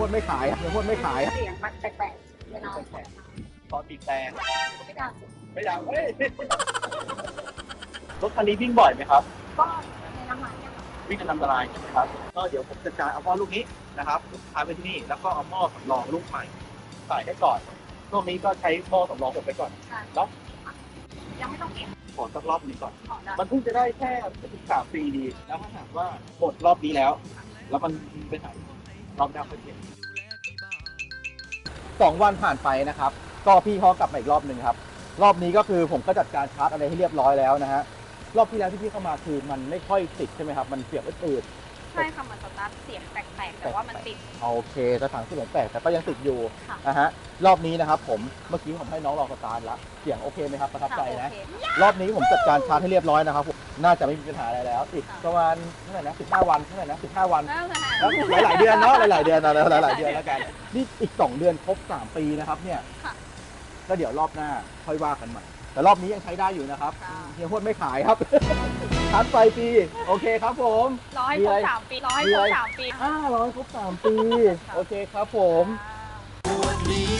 พ่นไม่ขายเฮียพ่นไม่ขายเสียงมันแปลกๆเวลาตอนตีแตงไม่กล้าสูบไม่ดังเฮ้ยรถคันนี้วิ่งบ่อยไหมครับ ก็ในน้ำมันเนี่ยค่ะวิ่งกันอันตรายใช่ไหมครับ ก็เดี๋ยวผมจัดการเอาหม้อลูกนี้นะครับลูกค้าไปที่นี่แล้วก็เอาหม้อสำรองลูกใหม่ใส่ให้ก่อนช่วงนี้ก็ใช้หม้อสำรองผมไปก่อนใช่แล้วยังไม่ต้องเก็บขอสักรอบหนึงก่อน ขอได้มันเพิ่งจะได้แค่สิบสามปีดี แล้วถ้าหากว่าหมดรอบนี้แล้ว แล้วมันมีปัญหา รอบหน้าค่อยเปลี่ยนสองวันผ่านไปนะครับ ก็พี่เขากลับมาอีกรอบหนึ่งครับ รอบนี้ก็คือผมก็จัดการชาร์จอะไรให้เรียบร้อยแล้วนะฮะรอบที่แล้วที่พี่เข้ามาคือมันไม่ค่อยติดใช่ไหมครับ มันเสียบอืดใช่ค่ะมันสตาร์ท เสียงแปลกๆ แต่ว่ามันติดๆโอเคแต่ถังเสียงแปลกแต่ก็ยังติดอยู่ค่ะ นะฮะรอบนี้นะครับผมเมื่อกี้ผมให้น้องลองสตาร์ทแล้วเสียงโอเคไหมครับประทับใจนะโอเค รอบนี้ผมจัดการชาร์จให้เรียบร้อยนะครับผมน่าจะไม่มีปัญหาอะไรแล้วติดค่ะ ประมาณเท่าไหร่นะ15 วันเท่าไหร่นะ15 วันแล้วค่ะแล้วหลายๆเดือนเนาะหลายๆเดือนนะหลายๆเดือนแล้วกันนี่อีก 2 เดือนครบ 3 ปีนะครับเนี่ยค่ะ ก็เดี๋ยวรอบหน้าค่อยว่ากันใหม่แต่รอบนี้ยังใช้ได้อยู่นะครับค่ะเฮียพ่นไม่ขายครับชาร์จไฟฟรีโอเคครับผมร้อยมีครอะไรบสามปีร้อยมีครอะไรบสามปี500ครบ3ปี โอเคครับผมอ่าวันนี้แบตเตอรี่